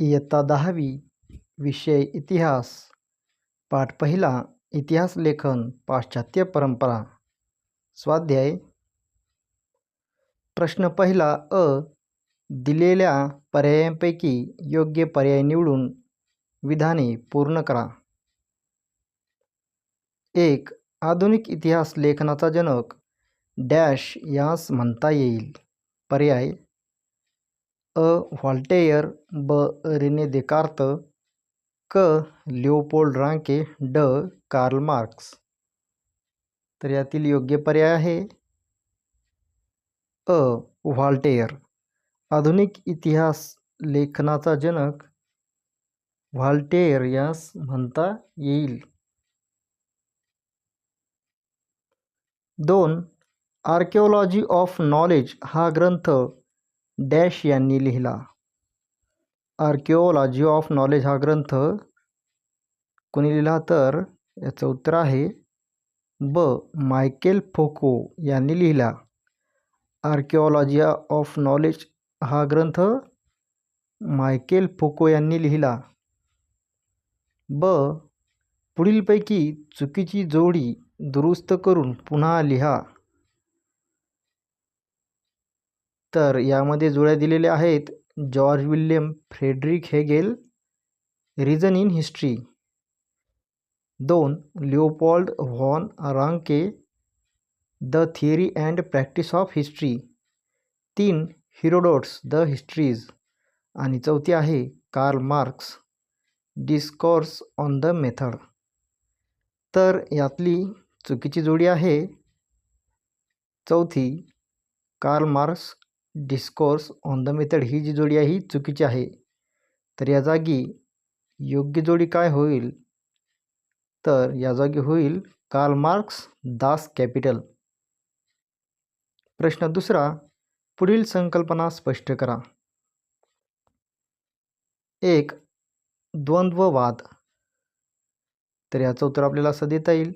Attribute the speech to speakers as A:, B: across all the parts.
A: इयत्ता दहावी विषय इतिहास पाठ पहिला इतिहास लेखन पाश्चात्य परंपरा स्वाध्याय. प्रश्न पहिला अ दिलेल्या पर्यायांपैकी योग्य पर्याय निवडून विधाने पूर्ण करा. एक आधुनिक इतिहास लेखनाचा जनक डॅश यास म्हणता येईल. पर्याय अ. व्हॉल्टेयर ब. रेने देकार्त क. लिओपोल्ड रांके ड. Karl Marx. तर यातील योग्य पर्याय आहे. अ. व्हॉल्टेयर. आधुनिक इतिहास लेखनाचा जनक व्हॉल्टेयर यास म्हणता येईल. दोन. आर्किओलॉजी ऑफ नॉलेज हा ग्रंथ डॅश यांनी लिहिला. आर्किओलॉजी ऑफ नॉलेज हा ग्रंथ कोणी लिहिला तर? याचं उत्तर आहे ब. मायकेल फोको यांनी लिहिला. आर्किओलॉजी ऑफ नॉलेज हा ग्रंथ मायकेल फोको यांनी लिहिला. ब. पुढीलपैकी चुकीची जोडी दुरुस्त करून पुन्हा लिहा. तर यामध्ये जोड्या दिलेल्या आहेत George William Frederick Hegel reason in history. दोन Leopold von Ranke the theory and practice of history. तीन हिरोडोट्स द हिस्ट्रीज. आणि चौथी आहे Karl Marx discourse on the method. तर यातली चुकीची जोडी आहे. चौथी Karl Marx discourse on the method ही जी जोडी आहे ही चुकीची आहे. तर या जागी योग्य जोडी काय होईल? तर या जागी होईल कार्ल मार्क्स दास कॅपिटल प्रश्न दुसरा पुढील संकल्पना स्पष्ट करा. एक द्वंद्ववाद. तर याचं उत्तर आपल्याला असं देता येईल.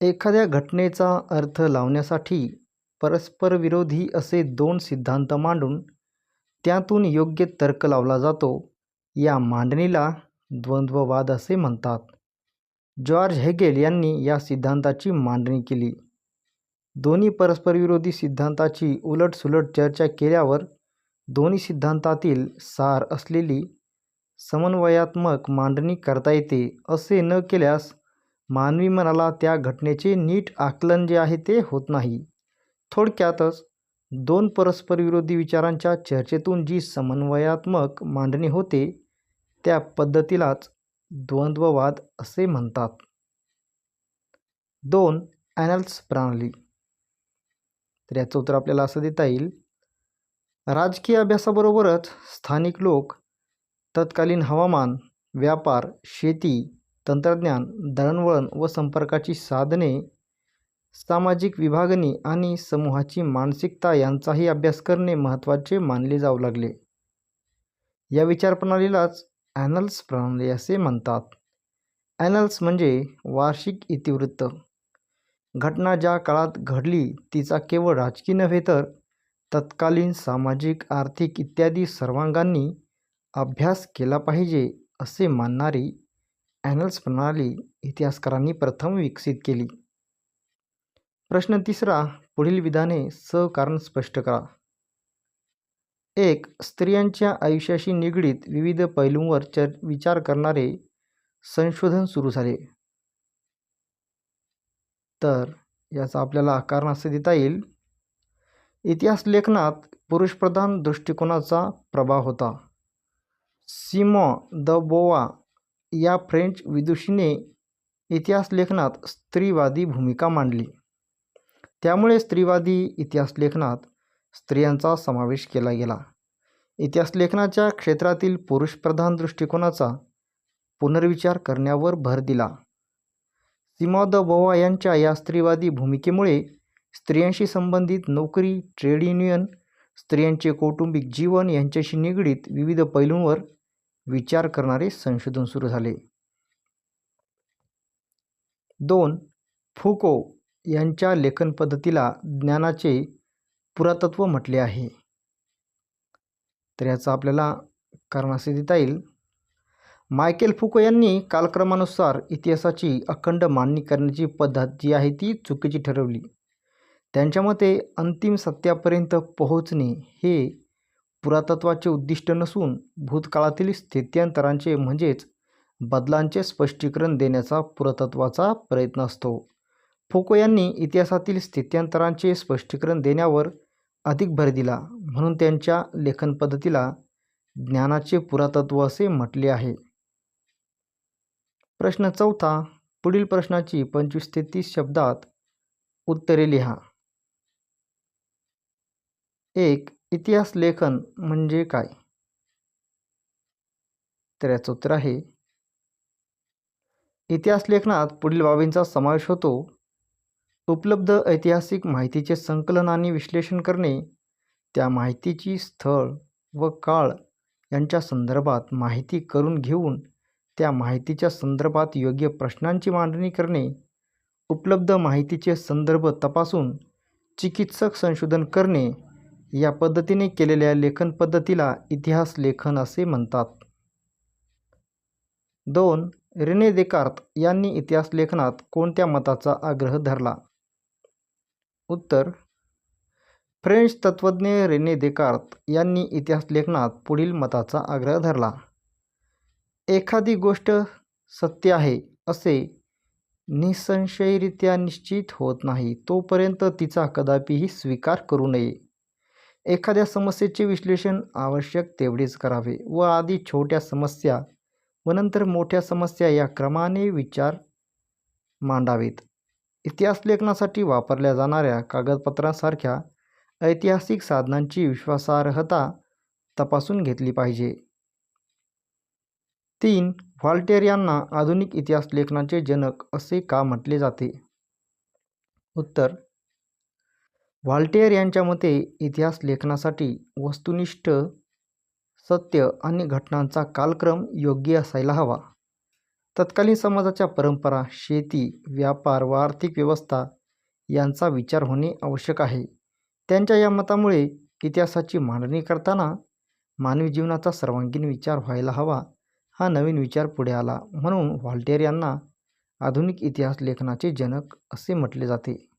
A: एखाद्या घटनेचा अर्थ लावण्यासाठी परस्पर विरोधी असे दोन सिद्धांत मांडून त्यातून योग्य तर्क लावला जातो. या मांडणीला द्वंद्ववाद असे म्हणतात. जॉर्ज हेगेल यांनी या सिद्धांताची मांडणी केली. दोन्ही परस्परविरोधी सिद्धांताची उलटसुलट चर्चा केल्यावर दोन्ही सिद्धांतातील सार असलेली समन्वयात्मक मांडणी करता येते असे न केल्यास मानवी मनाला त्या घटनेचे नीट आकलन जे आहे ते होत नाही. थोडक्यातच दोन परस्परविरोधी विचारांच्या चर्चेतून जी समन्वयात्मक मांडणी होते त्या पद्धतीलाच द्वंद्ववाद असे म्हणतात. दोन ॲनल्स प्रणाली. तर याचं उत्तर आपल्याला असं देता येईल. राजकीय अभ्यासाबरोबरच स्थानिक लोक तत्कालीन हवामान व्यापार शेती तंत्रज्ञान दळणवळण व संपर्काची साधने सामाजिक विभागणी आणि समूहाची मानसिकता यांचाही अभ्यास करणे महत्त्वाचे मानले जाऊ लागले. या विचारप्रणालीलाच ॲनल्स प्रणाली असे म्हणतात. ॲनल्स म्हणजे वार्षिक इतिवृत्त. घटना ज्या काळात घडली तिचा केवळ राजकीय नव्हे तर तत्कालीन सामाजिक आर्थिक इत्यादी सर्वांगांनी अभ्यास केला पाहिजे असे मानणारी ॲनल्स प्रणाली इतिहासकारांनी प्रथम विकसित केली. प्रश्न तिसरा पुढील विधाने सहकारण स्पष्ट करा. एक स्त्रियांच्या आयुष्याशी निगडीत विविध पैलूंवर चर विचार करणारे संशोधन सुरू झाले. तर याचा आपल्याला कारण असे देता येईल. इतिहास लेखनात पुरुषप्रधान दृष्टिकोनाचा प्रभाव होता. सिमॉ द बोवा या फ्रेंच विदुषीने इतिहास लेखनात स्त्रीवादी भूमिका मांडली. त्यामुळे स्त्रीवादी इतिहास लेखनात स्त्रियांचा समावेश केला गेला. इतिहास लेखनाच्या क्षेत्रातील पुरुषप्रधान दृष्टिकोनाचा पुनर्विचार करण्यावर भर दिला. सीमा द बोवा यांच्या या स्त्रीवादी भूमिकेमुळे स्त्रियांशी संबंधित नोकरी ट्रेड युनियन स्त्रियांचे कौटुंबिक जीवन यांच्याशी निगडीत विविध पैलूंवर विचार करणारे संशोधन सुरू झाले. दोन फुको यांच्या लेखन पद्धतीला ज्ञानाचे पुरातत्व म्हटले आहे. तर याचा आपल्याला कारण असे देता येईल मायकेल फुको यांनी कालक्रमानुसार इतिहासाची अखंड मांडणी करण्याची पद्धत जी आहे ती चुकीची ठरवली. त्यांच्या मते अंतिम सत्यापर्यंत पोहोचणे हे पुरातत्वाचे उद्दिष्ट नसून भूतकाळातील स्थित्यंतरांचे म्हणजेच बदलांचे स्पष्टीकरण देण्याचा पुरातत्वाचा प्रयत्न असतो. फोको यांनी इतिहासातील स्थित्यंतरांचे स्पष्टीकरण देण्यावर अधिक भर दिला म्हणून त्यांच्या लेखन पद्धतीला ज्ञानाचे पुरातत्व असे म्हटले आहे. प्रश्न चौथा पुढील प्रश्नाची पंचवीस ते तीस शब्दात उत्तरे लिहा. एक इतिहास लेखन म्हणजे काय? तर याचं उत्तर आहे इतिहास लेखनात पुढील बाबींचा समावेश होतो. उपलब्ध ऐतिहासिक माहितीचे संकलन आणि विश्लेषण करणे त्या माहितीची स्थळ व काळ यांच्या संदर्भात माहिती करून घेऊन त्या माहितीच्या संदर्भात योग्य प्रश्नांची मांडणी करणे उपलब्ध माहितीचे संदर्भ तपासून चिकित्सक संशोधन करणे या पद्धतीने केलेल्या लेखन पद्धतीला इतिहास लेखन असे म्हणतात. दोन रेने देकार्त यांनी इतिहास लेखनात कोणत्या मताचा आग्रह धरला? उत्तर. फ्रेंच तत्त्वज्ञ रेने देकार्त यांनी इतिहास लेखनात पुढील मताचा आग्रह धरला. एखादी गोष्ट सत्य आहे असे निसंशयरित्या निश्चित होत नाही तोपर्यंत तिचा कदापिही स्वीकार करू नये. एखाद्या समस्येचे विश्लेषण आवश्यक तेवढेच करावे व आधी छोट्या समस्या व नंतर मोठ्या समस्या या क्रमाने विचार मांडावेत. इतिहास लेखनासाठी वापरल्या जाणाऱ्या कागदपत्रांसारख्या ऐतिहासिक साधनांची विश्वासार्हता तपासून घेतली पाहिजे. तीन व्हॉल्टेअर यांना आधुनिक इतिहास लेखनाचे जनक असे का म्हटले जाते? उत्तर व्हॉल्टेअर यांच्या मते इतिहास लेखनासाठी वस्तुनिष्ठ सत्य आणि घटनांचा कालक्रम योग्य असायला हवा. तत्कालीन समाजाच्या परंपरा शेती व्यापार व आर्थिक व्यवस्था यांचा विचार होणे आवश्यक आहे. त्यांच्या या मतामुळे इतिहासाची मांडणी करताना मानवी जीवनाचा सर्वांगीण विचार व्हायला हवा हा नवीन विचार पुढे आला म्हणून व्हॉल्टेअर यांना आधुनिक इतिहास लेखनाचे जनक असे म्हटले जाते.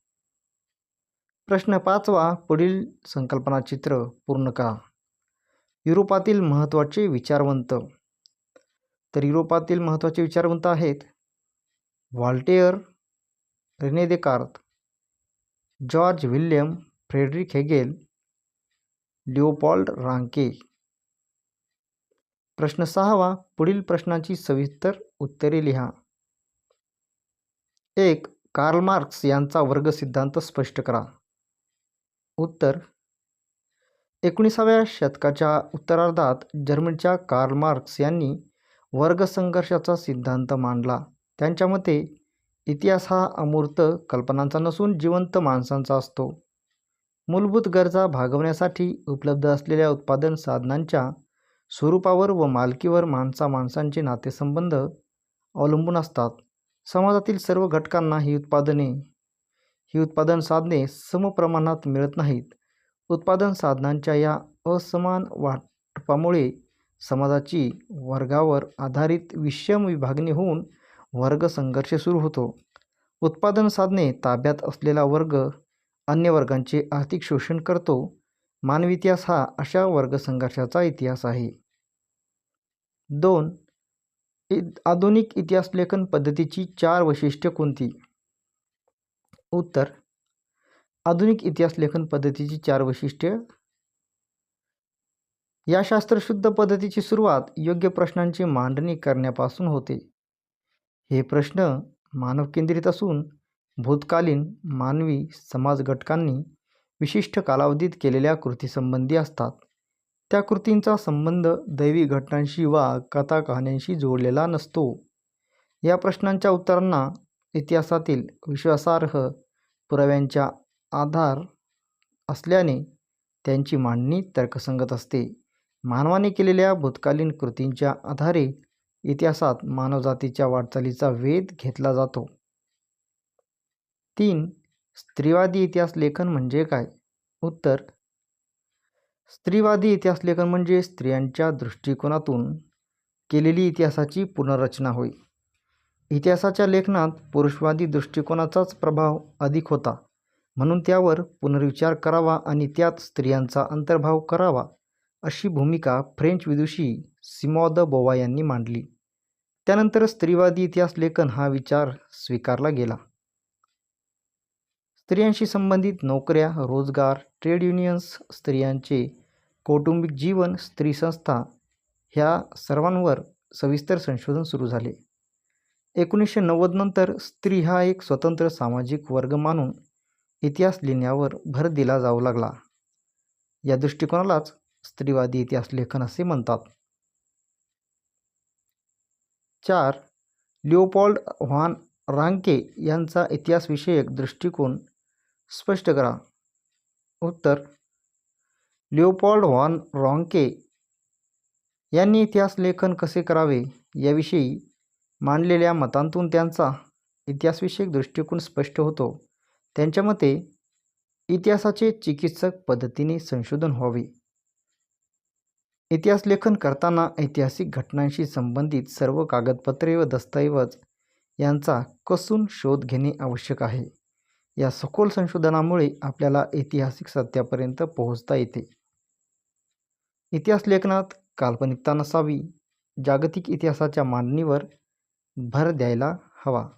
A: प्रश्न पाचवा पुढील संकल्पनाचित्र पूर्ण करा. युरोपातील महत्त्वाचे विचारवंत तर युरोपातील महत्त्वाचे विचारवंत आहेत? Voltaire Rene Descartes George William Frederick Hegel Leopold Ranke. प्रश्न सहावा पुढील प्रश्नाची सविस्तर उत्तरे लिहा. एक कार्ल मार्क्स यांचा वर्ग सिद्धांत स्पष्ट करा. उत्तर एकोणीसाव्या शतकाच्या उत्तरार्धात जर्मनीच्या कार्ल मार्क्स यांनी वर्गसंघर्षाचा सिद्धांत मांडला. त्यांच्या मते इतिहास हा अमूर्त कल्पनांचा नसून जिवंत माणसांचा असतो. मूलभूत गरजा भागवण्यासाठी उपलब्ध असलेल्या उत्पादन साधनांच्या स्वरूपावर व मालकीवर माणसा माणसांचे नातेसंबंध अवलंबून असतात. समाजातील सर्व घटकांना ही उत्पादने ही उत्पादन साधने समप्रमाणात मिळत नाहीत. उत्पादन साधनांच्या या असमान वाटपामुळे समाजाची वर्गावर आधारित विषम विभागणी होऊन वर्गसंघर्ष सुरू होतो. उत्पादन साधने ताब्यात असलेला वर्ग अन्य वर्गांचे आर्थिक शोषण करतो. मानवी इतिहास हा अशा वर्गसंघर्षाचा इतिहास आहे. दोन. आधुनिक इतिहास लेखन पद्धतीची चार वैशिष्ट्ये कोणती? उत्तर. आधुनिक इतिहास लेखन पद्धतीची चार वैशिष्ट्ये या शास्त्रशुद्ध पद्धतीची सुरुवात योग्य प्रश्नांची मांडणी करण्यापासून होते. हे प्रश्न मानवकेंद्रित असून भूतकालीन मानवी समाज घटकांनी विशिष्ट कालावधीत केलेल्या कृतीसंबंधी असतात. त्या कृतींचा संबंध दैवी घटनांशी वा कथा कहाण्यांशी जोडलेला नसतो. या प्रश्नांच्या उत्तरांना इतिहासातील विश्वासार्ह पुराव्यांच्या आधार असल्याने त्यांची मांडणी तर्कसंगत असते. मानवाने केलेल्या भूतकालीन कृतींच्या आधारे इतिहासात मानवजातीच्या वाटचालीचा वेध घेतला जातो. तीन स्त्रीवादी इतिहास लेखन म्हणजे काय? उत्तर स्त्रीवादी इतिहास लेखन म्हणजे स्त्रियांच्या दृष्टिकोनातून केलेली इतिहासाची पुनर्रचना होय. इतिहासाच्या लेखनात पुरुषवादी दृष्टिकोनाचाच प्रभाव अधिक होता म्हणून त्यावर पुनर्विचार करावा आणि त्यात स्त्रियांचा अंतर्भाव करावा. अशी भूमिका फ्रेंच विदुषी सिमॉ द बोवा यांनी मांडली. त्यानंतर स्त्रीवादी इतिहास लेखन हा विचार स्वीकारला गेला. स्त्रियांशी संबंधित नोकऱ्या रोजगार ट्रेड युनियन्स स्त्रियांचे कौटुंबिक जीवन स्त्री संस्था ह्या सर्वांवर सविस्तर संशोधन सुरू झाले. एकोणीसशे नव्वद नंतर स्त्री हा एक स्वतंत्र सामाजिक वर्ग मानून इतिहास लिहिण्यावर भर दिला जाऊ लागला. या दृष्टिकोनालाच स्त्रीवादी इतिहास लेखन असे म्हणतात. चार लिओपॉल्ड व्हान रांके यांचा इतिहासविषयक दृष्टिकोन स्पष्ट करा. उत्तर लिओपॉल्ड व्हॉन रॉन्के यांनी इतिहास लेखन कसे करावे याविषयी मांडलेल्या मतांतून त्यांचा इतिहासविषयक दृष्टिकोन स्पष्ट होतो. त्यांच्या मते इतिहासाचे चिकित्सक पद्धतीने संशोधन व्हावे. इतिहास लेखन करताना ऐतिहासिक घटनांशी संबंधित सर्व कागदपत्रे व दस्तऐवज यांचा कसून शोध घेणे आवश्यक आहे. या सखोल संशोधनामुळे आपल्याला ऐतिहासिक सत्यापर्यंत पोहोचता येते. इतिहास लेखनात काल्पनिकता नसावी जागतिक इतिहासाच्या मांडणीवर भर द्यायला हवा.